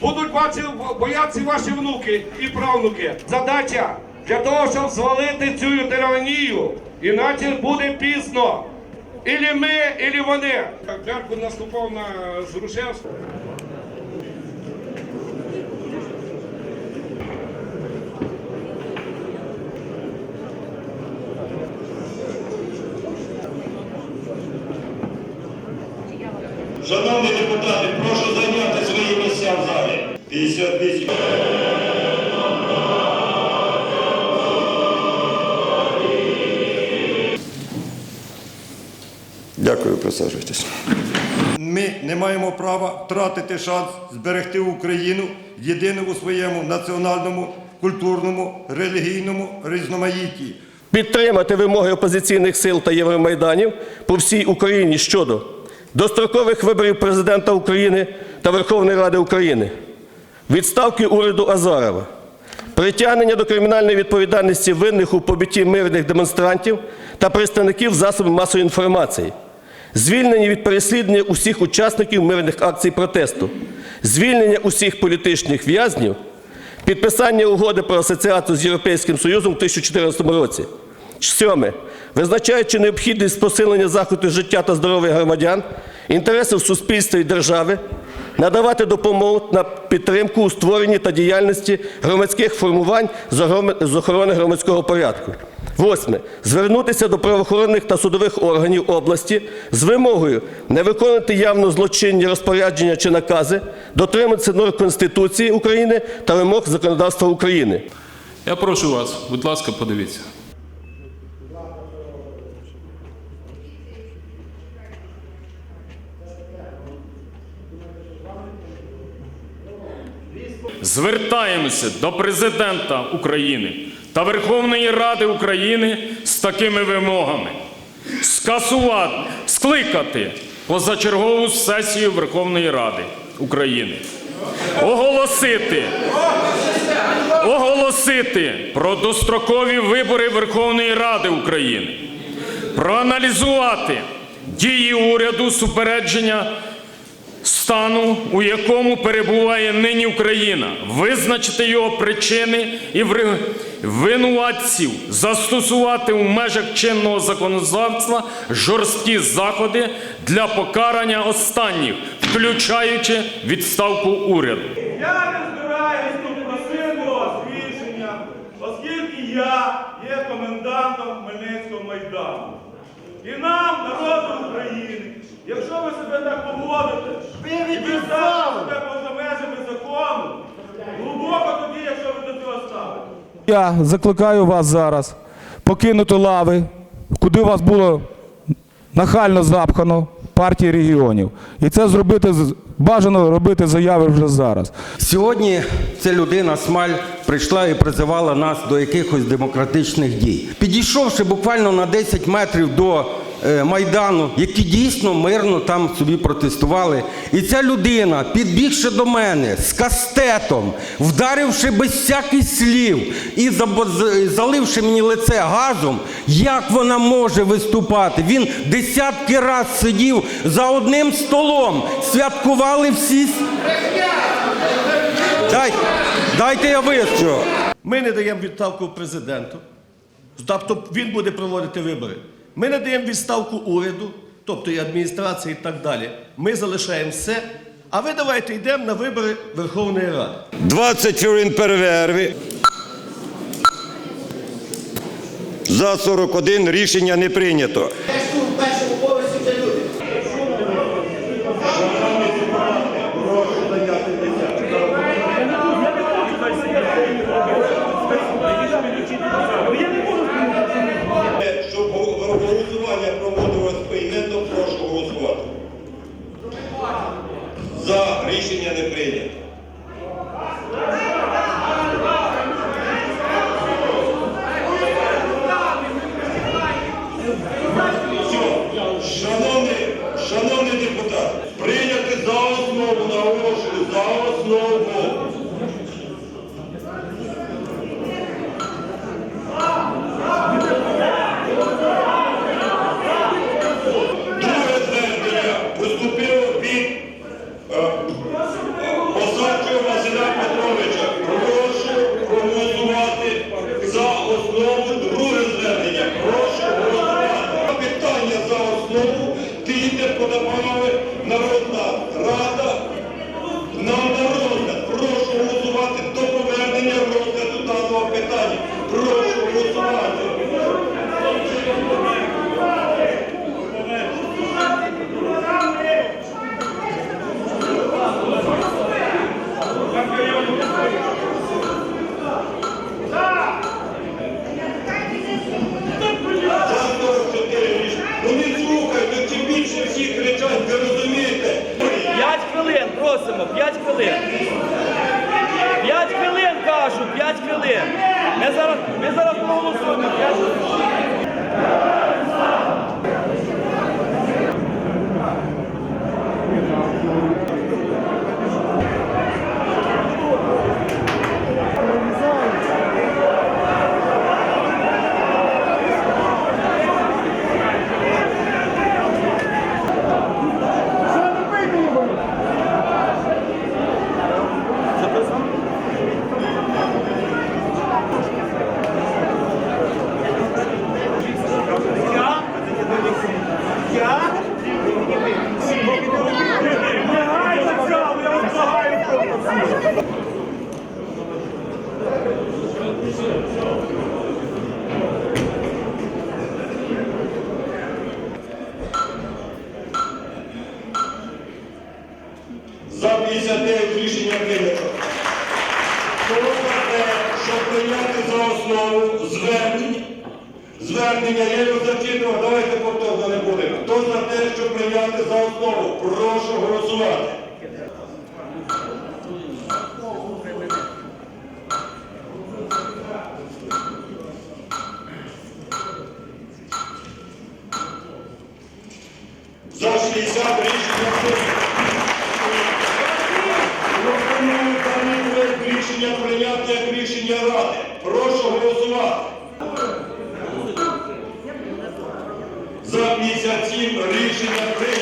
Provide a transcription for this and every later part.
Будуть бачити, боятися ваші внуки і правнуки. Задача для того, щоб звалити цю тиранію, іначе буде пізно. Ілі ми, ілі вони. Беркут наступав на Зрушевську. Шановні депутати, прошу зайняти свої в залі. 58. Дякую, присаджуйтесь. Ми не маємо права втратити шанс зберегти Україну єдину у своєму національному, культурному, релігійному різноманітті. Підтримати вимоги опозиційних сил та Євромайданів по всій Україні щодо дострокових виборів президента України та Верховної Ради України, відставки уряду Азарова, притягнення до кримінальної відповідальності винних у побитті мирних демонстрантів та представників засобів масової інформації, звільнення від переслідування усіх учасників мирних акцій протесту, звільнення усіх політичних в'язнів, підписання угоди про асоціацію з Європейським Союзом у 2014 році. Сьоме. Визначаючи необхідність посилення захисту життя та здоров'я громадян, інтересів суспільства і держави, надавати допомогу на підтримку у створенні та діяльності громадських формувань з охорони громадського порядку. Восьме. Звернутися до правоохоронних та судових органів області з вимогою не виконувати явно злочинні розпорядження чи накази, дотриматися норм Конституції України та вимог законодавства України. Я прошу вас, будь ласка, подивіться. Звертаємося до президента України та Верховної Ради України з такими вимогами: скасувати, скликати позачергову сесію Верховної Ради України, оголосити оголосити про дострокові вибори Верховної Ради України, проаналізувати дії уряду супередження стану, у якому перебуває нині Україна, визначити його причини і винуватців, застосувати у межах чинного законодавства жорсткі заходи для покарання останніх, включаючи відставку уряду. Я не збираюсь тут просити рішення, оскільки я є комендантом Хмельницького майдану. І нам, народу України, якщо ви себе так поводите, і ви ставите себе поза межами закону, глибоко тоді, якщо ви до цього ставите. Я закликаю вас зараз покинути лави, куди вас було нахально запхано партії регіонів. І це зробити бажано робити заяви вже зараз. Сьогодні ця людина Смаль прийшла і призивала нас до якихось демократичних дій. Підійшовши буквально на 10 метрів до Майдану, які дійсно мирно там собі протестували. І ця людина, підбігши до мене з кастетом, вдаривши без всяких слів і заливши мені лице газом, як вона може виступати? Він десятки раз сидів за одним столом, святкували всі. с- Дай, дайте я вискажу. Ми не даємо відставку президенту, тобто він буде проводити вибори. Ми не даємо відставку уряду, тобто і адміністрації і так далі. Ми залишаємо все. А ви давайте йдемо на вибори Верховної Ради. 20 хвилин перерви. За 41 рішення не прийнято. Звернення? Звернення я його зачитував, давайте повторно не будемо. Хто за те, щоб прийняти за основу? Прошу голосувати. За 60 рішення прийняти як рішення Ради. Прошу голосувати. За 57 рішення прийнято.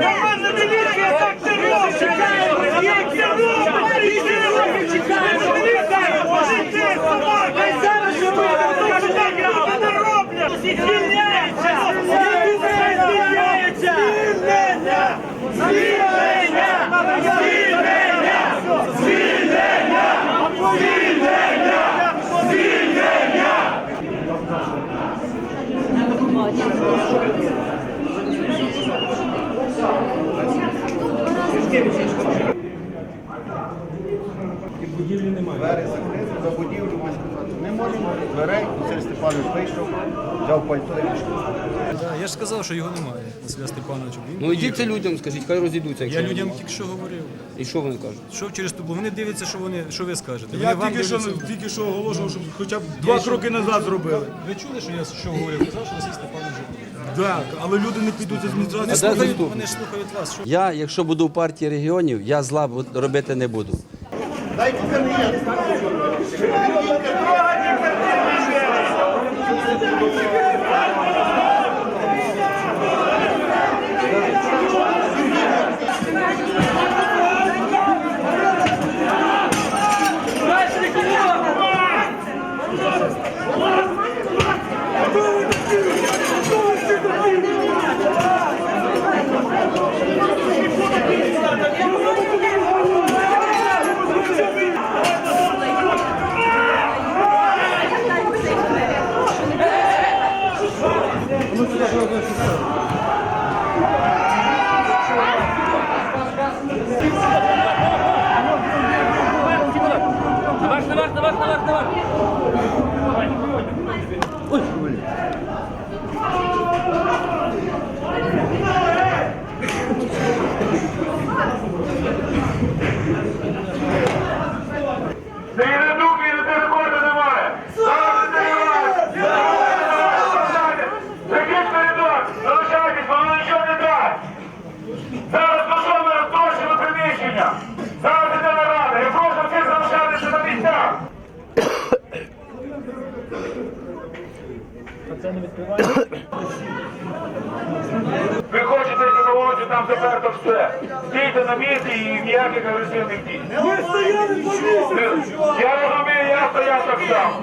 Нормальна міліція так не! Як я роблю? Чекаємо! Мужики! Зараз що ви роблять! Thank you. Будівлі немає. Двері закриті, за будівлю ми сказати не можемо. Дверей, Василь Степанович вийшов, взяв пальто і пішов. Я ж сказав, що його немає, Василя Степановича. Ну йдіть це людям, скажіть, хай розійдуться. Я якщо його людям тільки що говорив. І що вони кажуть? Що через тубу? Вони дивляться, що вони що ви скажете. Я вам тільки що, тільки що оголошував, щоб хоча б два кроки назад зробили. Ви чули, що я що говорив? Казав, що Василь Степанович. Так, але люди не підуть з адміністрації. Вони ж слухають вас. Що Я, якщо буду в партії регіонів, я зла робити не буду. Dai, tu caminha. Заперто все. Стійте на місці і ніяких агресивних дій. Ми стояли по місяцю. Я розумію, я стояв так само.